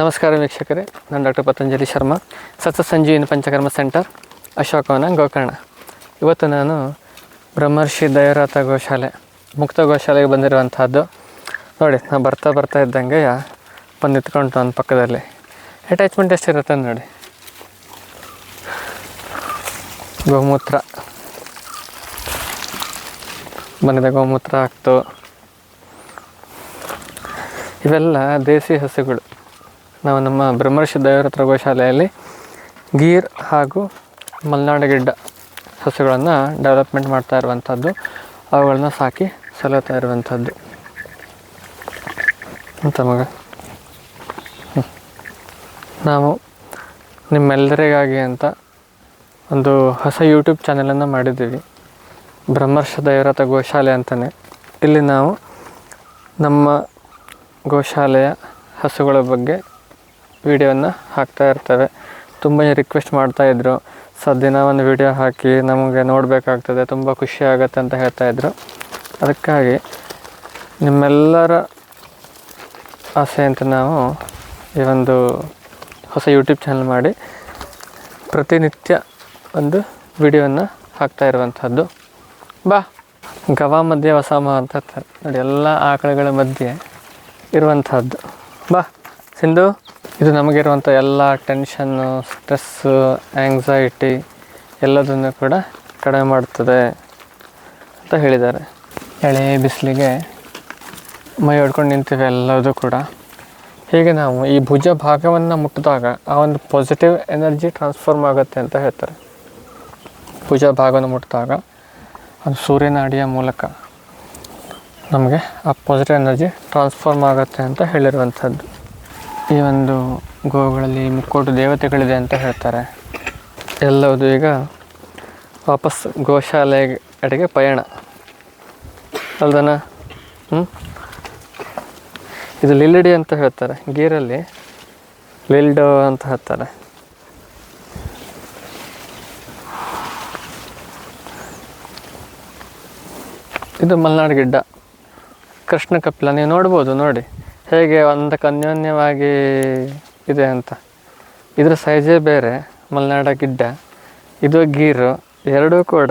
ನಮಸ್ಕಾರ ವೀಕ್ಷಕರೇ. ನಾನು ಡಾಕ್ಟರ್ ಪತಂಜಲಿ ಶರ್ಮಾ ಸತ್ಯ ಸಂಜೀವಿನಿ ಪಂಚಕರ್ಮ ಸೆಂಟರ್, ಅಶೋಕವನ ಗೋಕರ್ಣ. ಇವತ್ತು ನಾನು ಬ್ರಹ್ಮರ್ಷಿ ದಯರಾತ ಗೋಶಾಲೆ, ಮುಕ್ತ ಗೋಶಾಲೆಗೆ ಬಂದಿರುವಂಥದ್ದು ನೋಡಿ, ನಾನು ಬರ್ತಾ ಬರ್ತಾ ಇದ್ದಂಗೆ ಬಂದು ನಿಂತ್ಕೊಂಡು ನನ್ನ ಪಕ್ಕದಲ್ಲಿ. ಅಟ್ಯಾಚ್ಮೆಂಟ್ ಎಷ್ಟಿರುತ್ತೆ ನೋಡಿ. ಗೋಮೂತ್ರ. ಬಂದಿದೆ ಗೋಮೂತ್ರ ಹಾಕ್ತು ಇವೆಲ್ಲ ದೇಸಿ ಹಸುಗಳು ನಾವು ನಮ್ಮ ಬ್ರಹ್ಮರ್ಷಿ ದೇವರತ್ರ ಗೋಶಾಲೆಯಲ್ಲಿ ಗೀರ್ ಹಾಗೂ ಮಲೆನಾಡು ಗಿಡ್ಡ ಸಸ್ಯಗಳನ್ನು ಡೆವಲಪ್ಮೆಂಟ್ ಮಾಡ್ತಾ ಇರುವಂಥದ್ದು. ಅವುಗಳನ್ನ ಸಾಕಿ ಸಲುತ್ತಾ ಇರುವಂಥದ್ದು. ಅಂತ ಮಗ. ನಾವು ನಿಮ್ಮೆಲ್ಲರಿಗಾಗಿ ಅಂತ ಒಂದು ಹೊಸ ಯೂಟ್ಯೂಬ್ ಚಾನಲನ್ನು ಮಾಡಿದ್ದೀವಿ. ಬ್ರಹ್ಮರ್ಷ ದೈವರಥ ಗೋಶಾಲೆ ಅಂತಲೇ ಇಲ್ಲಿ ನಾವು ನಮ್ಮ ಗೋಶಾಲೆಯ ಹಸುಗಳ ಬಗ್ಗೆ ವಿಡಿಯೋವನ್ನು ಹಾಕ್ತಾ ಇರ್ತವೆ. ತುಂಬ ರಿಕ್ವೆಸ್ಟ್ ಮಾಡ್ತಾಯಿದ್ರು ಸೊ ದಿನ ಒಂದು ವಿಡಿಯೋ ಹಾಕಿ ನಮಗೆ ನೋಡಬೇಕಾಗ್ತದೆ, ತುಂಬ ಖುಷಿ ಆಗುತ್ತೆ ಅಂತ ಹೇಳ್ತಾಯಿದ್ರು ಅದಕ್ಕಾಗಿ ನಿಮ್ಮೆಲ್ಲರ ಆಸೆ ಅಂತ ನಾವು ಈ ಒಂದು ಹೊಸ ಯೂಟ್ಯೂಬ್ ಚಾನಲ್ ಮಾಡಿ ಪ್ರತಿನಿತ್ಯ ಒಂದು ವಿಡಿಯೋವನ್ನು ಹಾಕ್ತಾ ಇರುವಂಥದ್ದು ಬಾ, ಗವಾ ಮಧ್ಯೆ ವಸಾಮ ಅಂತ ನೋಡಿ, ಎಲ್ಲ ಆಕಳುಗಳ ಮಧ್ಯೆ ಇರುವಂಥದ್ದು ಬಾ, ಸಿಂಧು. ಇದು ನಮಗಿರುವಂಥ ಎಲ್ಲ ಟೆನ್ಷನ್ನು ಸ್ಟ್ರೆಸ್ಸು ಆ್ಯಂಗ್ಸೈಟಿ ಎಲ್ಲದನ್ನು ಕೂಡ ಕಡಿಮೆ ಮಾಡ್ತದೆ ಅಂತ ಹೇಳಿದ್ದಾರೆ. ಎಳೆ ಬಿಸಿಲಿಗೆ ಮೈ ಹೊಡ್ಕೊಂಡು ನಿಂತೀವಿ ಎಲ್ಲದೂ ಕೂಡ. ಹೀಗೆ ನಾವು ಈ ಭುಜ ಭಾಗವನ್ನು ಮುಟ್ಟಿದಾಗ ಆ ಒಂದು ಪಾಸಿಟಿವ್ ಎನರ್ಜಿ ಟ್ರಾನ್ಸ್ಫಾರ್ಮ್ ಆಗುತ್ತೆ ಅಂತ ಹೇಳ್ತಾರೆ. ಭುಜ ಭಾಗವನ್ನು ಮುಟ್ಟಿದಾಗ ಅದು ಸೂರ್ಯನಾಡಿಯ ಮೂಲಕ ನಮಗೆ ಆ ಪಾಸಿಟಿವ್ ಎನರ್ಜಿ ಟ್ರಾನ್ಸ್ಫಾರ್ಮ್ ಆಗುತ್ತೆ ಅಂತ ಹೇಳಿರುವಂಥದ್ದು. ಈ ಒಂದು ಗೋವುಗಳಲ್ಲಿ ಮುಕ್ಕೋಟು ದೇವತೆಗಳಿದೆ ಅಂತ ಹೇಳ್ತಾರೆ. ಎಲ್ಲವುದು ಈಗ ವಾಪಸ್ ಗೋಶಾಲೆ ಕಡೆಗೆ ಪಯಣ. ಅಲ್ದನ? ಹ್ಞೂ ಇದು ಲಿಲ್ಡಿ ಅಂತ ಹೇಳ್ತಾರೆ. ಗೀರಲ್ಲಿ ಲಿಲ್ಡೋ ಅಂತ ಹೇಳ್ತಾರೆ. ಇದು ಮಲ್ನಾಡ್ ಗಿಡ್ಡ. ಕೃಷ್ಣ ಕಪಿಲ, ನೀವು ನೋಡ್ಬೋದು, ನೋಡಿ. ಹೇಗೆ ಒಂದಕ್ಕೆ ಅನ್ಯೋನ್ಯವಾಗಿ ಇದೆ ಅಂತ. ಇದರ ಸೈಜೇ ಬೇರೆ, ಮಲೆನಾಡ ಗಿಡ್ಡ. ಇದು ಗೀರು, ಎರಡೂ ಕೂಡ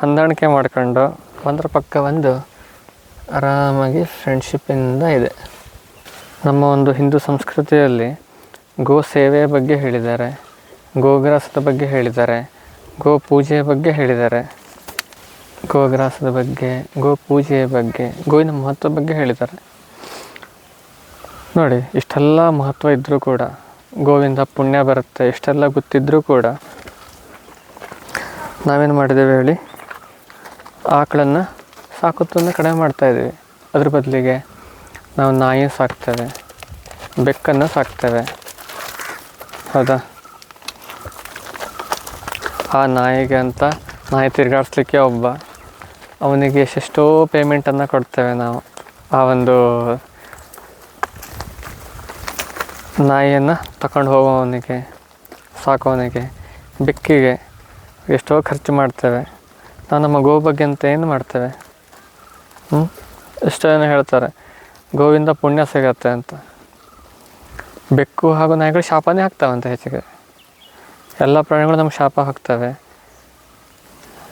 ಹೊಂದಾಣಿಕೆ ಮಾಡ್ಕೊಂಡು ಒಂದರ ಪಕ್ಕ ಒಂದು ಆರಾಮಾಗಿ ಫ್ರೆಂಡ್ಶಿಪ್ಪಿಂದ ಇದೆ. ನಮ್ಮ ಒಂದು ಹಿಂದೂ ಸಂಸ್ಕೃತಿಯಲ್ಲಿ ಗೋ ಸೇವೆಯ ಬಗ್ಗೆ ಹೇಳಿದ್ದಾರೆ ಗೋಗ್ರಾಸದ ಬಗ್ಗೆ ಹೇಳಿದ್ದಾರೆ, ಗೋ ಪೂಜೆಯ ಬಗ್ಗೆ ಹೇಳಿದ್ದಾರೆ. ಗೋಗ್ರಾಸದ ಬಗ್ಗೆ, ಗೋ ಪೂಜೆಯ ಬಗ್ಗೆ, ಗೋವಿನ ಮಹತ್ವ ಬಗ್ಗೆ ಹೇಳಿದ್ದಾರೆ. ನೋಡಿ, ಇಷ್ಟೆಲ್ಲ ಮಹತ್ವ ಇದ್ದರೂ ಕೂಡ, ಗೋವಿಂದ ಪುಣ್ಯ ಬರುತ್ತೆ, ಇಷ್ಟೆಲ್ಲ ಗೊತ್ತಿದ್ದರೂ ಕೂಡ, ನಾವೇನು ಮಾಡಿದ್ದೇವೆ ಹೇಳಿ? ಆಕಳನ್ನು ಸಾಕುತ್ತನ್ನು ಕಡಿಮೆ ಮಾಡ್ತಾ ಇದ್ದೀವಿ. ಅದ್ರ ಬದಲಿಗೆ ನಾವು ನಾಯಿ ಸಾಕ್ತೇವೆ, ಬೆಕ್ಕನ್ನು ಸಾಕ್ತೇವೆ. ಹೌದಾ? ಆ ನಾಯಿಗೆ ಅಂತ ನಾಯಿ ತಿರುಗಾಡಿಸ್ಲಿಕ್ಕೆ ಒಬ್ಬ, ಅವನಿಗೆ ಎಷ್ಟೆಷ್ಟೋ ಪೇಮೆಂಟನ್ನು ಕೊಡ್ತೇವೆ ನಾವು. ಆ ಒಂದು ನಾಯಿಯನ್ನು ತಗೊಂಡು ಹೋಗೋವನಿಗೆ, ಸಾಕೋವನಿಗೆ, ಬೆಕ್ಕಿಗೆ ಎಷ್ಟೋ ಖರ್ಚು ಮಾಡ್ತೇವೆ. ನಾವು ನಮ್ಮ ಗೋ ಬಗ್ಗೆ ಅಂತ ಏನು ಮಾಡ್ತೇವೆ? ಹ್ಞೂ ಎಷ್ಟೋ ಜನ ಹೇಳ್ತಾರೆ. ಗೋವಿಂದ ಪುಣ್ಯ ಸಿಗತ್ತೆ ಅಂತ. ಬೆಕ್ಕು ಹಾಗೂ ನಾಯಿಗಳು ಶಾಪನೇ ಹಾಕ್ತಾವಂತೆ ಹೆಚ್ಚಿಗೆ. ಎಲ್ಲ ಪ್ರಾಣಿಗಳು ನಮ್ಗೆ ಶಾಪ ಹಾಕ್ತವೆ.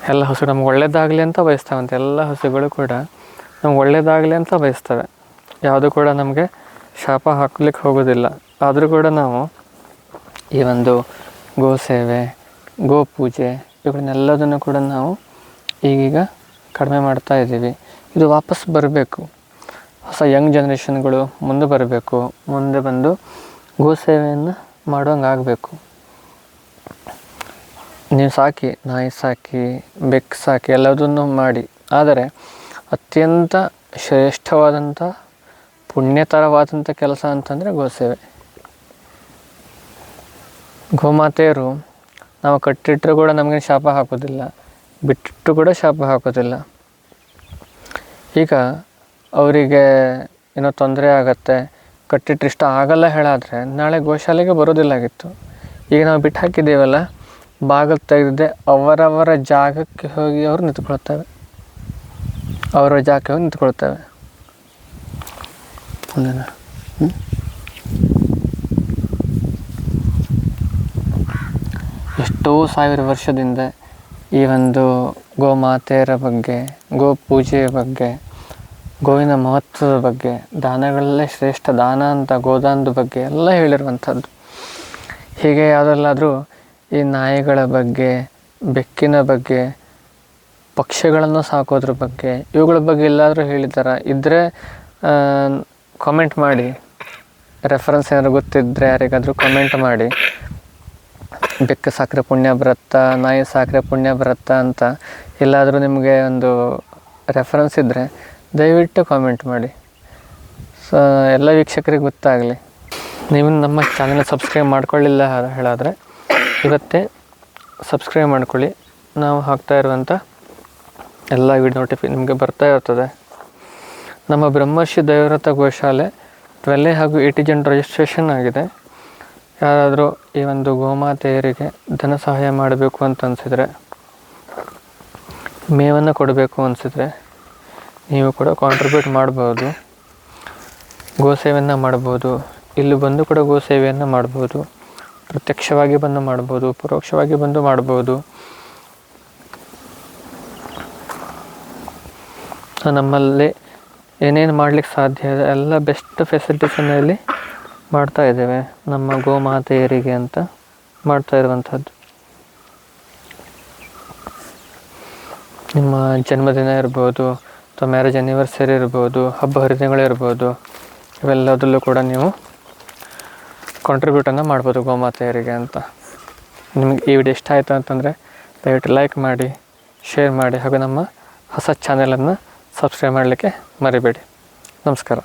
ಎಲ್ಲ ಹಸು ನಮ್ಗೆ ಒಳ್ಳೇದಾಗಲಿ ಅಂತ ಬಯಸ್ತಾವಂತೆ. ಎಲ್ಲ ಹಸುಗಳು ಕೂಡ ನಮ್ಗೆ ಒಳ್ಳೇದಾಗಲಿ ಅಂತ ಬಯಸ್ತವೆ. ಯಾವುದು ಕೂಡ ನಮಗೆ ಶಾಪ ಹಾಕ್ಲಿಕ್ಕೆ ಹೋಗೋದಿಲ್ಲ. ಆದರೂ ಕೂಡ ನಾವು ಈ ಒಂದು ಗೋ ಸೇವೆ ಗೋ ಪೂಜೆ ಇವುಗಳನ್ನೆಲ್ಲದನ್ನು ಕೂಡ ನಾವು ಈಗೀಗ ಕಡಿಮೆ ಮಾಡ್ತಾ ಇದ್ದೀವಿ. ಇದು ವಾಪಸ್ ಬರಬೇಕು. ಹೊಸ ಯಂಗ್ ಜನ್ರೇಷನ್ಗಳು ಮುಂದೆ ಬರಬೇಕು. ಮುಂದೆ ಬಂದು ಗೋ ಸೇವೆಯನ್ನು ಮಾಡೋಂಗೆ ಆಗಬೇಕು ನೀವು ಸಾಕಿ, ನಾಯಿ ಸಾಕಿ, ಬೆಕ್ಕು ಸಾಕಿ ಎಲ್ಲದನ್ನು ಮಾಡಿ. ಆದರೆ ಅತ್ಯಂತ ಶ್ರೇಷ್ಠವಾದಂಥ ಪುಣ್ಯತರವಾದಂಥ ಕೆಲಸ ಅಂತಂದರೆ ಗೋಸೇವೆ. ಗೋಮಾತೆಯರು ನಾವು ಕಟ್ಟಿಟ್ಟರೂ ಕೂಡ ನಮಗೆ ಶಾಪ ಹಾಕೋದಿಲ್ಲ, ಬಿಟ್ಟಿಟ್ಟು ಕೂಡ ಶಾಪ ಹಾಕೋದಿಲ್ಲ. ಈಗ ಅವರಿಗೆ ಏನೋ ತೊಂದರೆ ಆಗತ್ತೆ, ಕಟ್ಟಿಟ್ರೆ ಇಷ್ಟ ಆಗಲ್ಲ ಹೇಳಾದರೆ ನಾಳೆ ಗೋಶಾಲೆಗೆ ಬರೋದಿಲ್ಲಾಗಿತ್ತು. ಈಗ ನಾವು ಬಿಟ್ಟು ಹಾಕಿದ್ದೀವಲ್ಲ, ಬಾಗಿಲು ತೆಗೆದಿದ್ದೆ ಅವರವರ ಜಾಗಕ್ಕೆ ಹೋಗಿ ಅವರು ನಿಂತ್ಕೊಳ್ತವೆ. ಅವರ ಜಾಗಕ್ಕೆ ಹೋಗಿ ನಿಂತ್ಕೊಳ್ತವೆ. ಹ್ಞೂ ಎಷ್ಟೋ ಸಾವಿರ ವರ್ಷದಿಂದ ಈ ಒಂದು ಗೋಮಾತೆಯರ ಬಗ್ಗೆ ಗೋ ಪೂಜೆಯ ಬಗ್ಗೆ, ಗೋವಿನ ಮಹತ್ವದ ಬಗ್ಗೆ, ದಾನಗಳಲ್ಲೇ ಶ್ರೇಷ್ಠ ದಾನ ಅಂತ ಗೋದಾನದ ಬಗ್ಗೆ ಎಲ್ಲ ಹೇಳಿರುವಂಥದ್ದು. ಹೀಗೆ ಯಾವುದಲ್ಲಾದರೂ ಈ ನಾಯಿಗಳ ಬಗ್ಗೆ, ಬೆಕ್ಕಿನ ಬಗ್ಗೆ, ಪಕ್ಷಿಗಳನ್ನು ಸಾಕೋದ್ರ ಬಗ್ಗೆ, ಇವುಗಳ ಬಗ್ಗೆ ಎಲ್ಲಾದರೂ ಹೇಳಿದ್ದಾರೆ? ಇದ್ದರೆ ಕಾಮೆಂಟ್ ಮಾಡಿ. ರೆಫರೆನ್ಸ್ ಏನಾದ್ರು ಗೊತ್ತಿದ್ದರೆ ಯಾರಿಗಾದರೂ ಕಮೆಂಟ್ ಮಾಡಿ. ಬೆಕ್ಕು ಸಾಕ್ರೆ ಪುಣ್ಯ ಬರುತ್ತಾ, ನಾಯಿ ಸಾಕ್ರೆ ಪುಣ್ಯ ಬರುತ್ತಾ ಅಂತ ಎಲ್ಲಾದರೂ ನಿಮಗೆ ಒಂದು ರೆಫರೆನ್ಸ್ ಇದ್ದರೆ ದಯವಿಟ್ಟು ಕಾಮೆಂಟ್ ಮಾಡಿ. ಸೊ ಎಲ್ಲ ವೀಕ್ಷಕರಿಗೆ ಗೊತ್ತಾಗಲಿ. ನೀವು ನಮ್ಮ ಚಾನಲ್ ಸಬ್ಸ್ಕ್ರೈಬ್ ಮಾಡ್ಕೊಳ್ಳಿಲ್ಲ ಹೇಳಾದರೆ ಇವತ್ತೇ ಸಬ್ಸ್ಕ್ರೈಬ್ ಮಾಡ್ಕೊಳ್ಳಿ. ನಾವು ಹಾಕ್ತಾ ಇರುವಂಥ ಎಲ್ಲ ವಿಡಿಯೋ ನೋಟಿಫಿ ನಿಮಗೆ ಬರ್ತಾ ಇರ್ತದೆ. ನಮ್ಮ ಬ್ರಹ್ಮರ್ಷಿ ದೈವರಥ ಗೋಶಾಲೆ ಟ್ವೆಲ್ಲೆ ಹಾಗೂ ಏಟಿ ಜನ್ ರಿಜಿಸ್ಟ್ರೇಷನ್ ಆಗಿದೆ. ಯಾರಾದರೂ ಈ ಒಂದು ಗೋಮಾತೆಯರಿಗೆ ಧನ ಸಹಾಯ ಮಾಡಬೇಕು ಅಂತ ಅನಿಸಿದರೆ, ಮೇವನ್ನು ಕೊಡಬೇಕು ಅನಿಸಿದರೆ ನೀವು ಕೂಡ ಕಾಂಟ್ರಿಬ್ಯೂಟ್ ಮಾಡ್ಬೋದು ಗೋಸೇವೆಯನ್ನು ಮಾಡ್ಬೋದು, ಇಲ್ಲಿ ಬಂದು ಕೂಡ ಗೋಸೇವೆಯನ್ನು ಮಾಡ್ಬೋದು, ಪ್ರತ್ಯಕ್ಷವಾಗಿ ಬಂದು ಮಾಡ್ಬೋದು, ಪರೋಕ್ಷವಾಗಿ ಬಂದು ಮಾಡ್ಬೋದು. ನಮ್ಮಲ್ಲಿ ಏನೇನು ಮಾಡ್ಲಿಕ್ಕೆ ಸಾಧ್ಯ ಇದೆ, ಎಲ್ಲ ಬೆಸ್ಟ್ ಫೆಸಿಲಿಟೀಸನ್ನು ಇಲ್ಲಿ ಮಾಡ್ತಾ ಇದ್ದೇವೆ, ನಮ್ಮ ಗೋಮಾತೆಯರಿಗೆ ಅಂತ ಮಾಡ್ತಾ ಇರುವಂಥದ್ದು. ನಿಮ್ಮ ಜನ್ಮದಿನ ಇರ್ಬೋದು, ಅಥವಾ ಮ್ಯಾರೇಜ್ ಆ್ಯನಿವರ್ಸರಿ ಇರ್ಬೋದು, ಹಬ್ಬ ಹರಿದಿನಗಳಿರ್ಬೋದು ಇವೆಲ್ಲದರಲ್ಲೂ ಕೂಡ ನೀವು ಕಾಂಟ್ರಿಬ್ಯೂಟನ್ನು ಮಾಡ್ಬೋದು ಗೋಮಾತೆಯರಿಗೆ ಅಂತ. ನಿಮಗೆ ಈ ವಿಡಿಯೋ ಇಷ್ಟ ಆಯಿತು ಅಂತಂದರೆ ದಯವಿಟ್ಟು ಲೈಕ್ ಮಾಡಿ ಶೇರ್ ಮಾಡಿ, ಹಾಗೂ ನಮ್ಮ ಹೊಸ ಚಾನೆಲನ್ನು ಸಬ್ಸ್ಕ್ರೈಬ್ ಮಾಡಲಿಕ್ಕೆ ಮರಿಬೇಡಿ. ನಮಸ್ಕಾರ.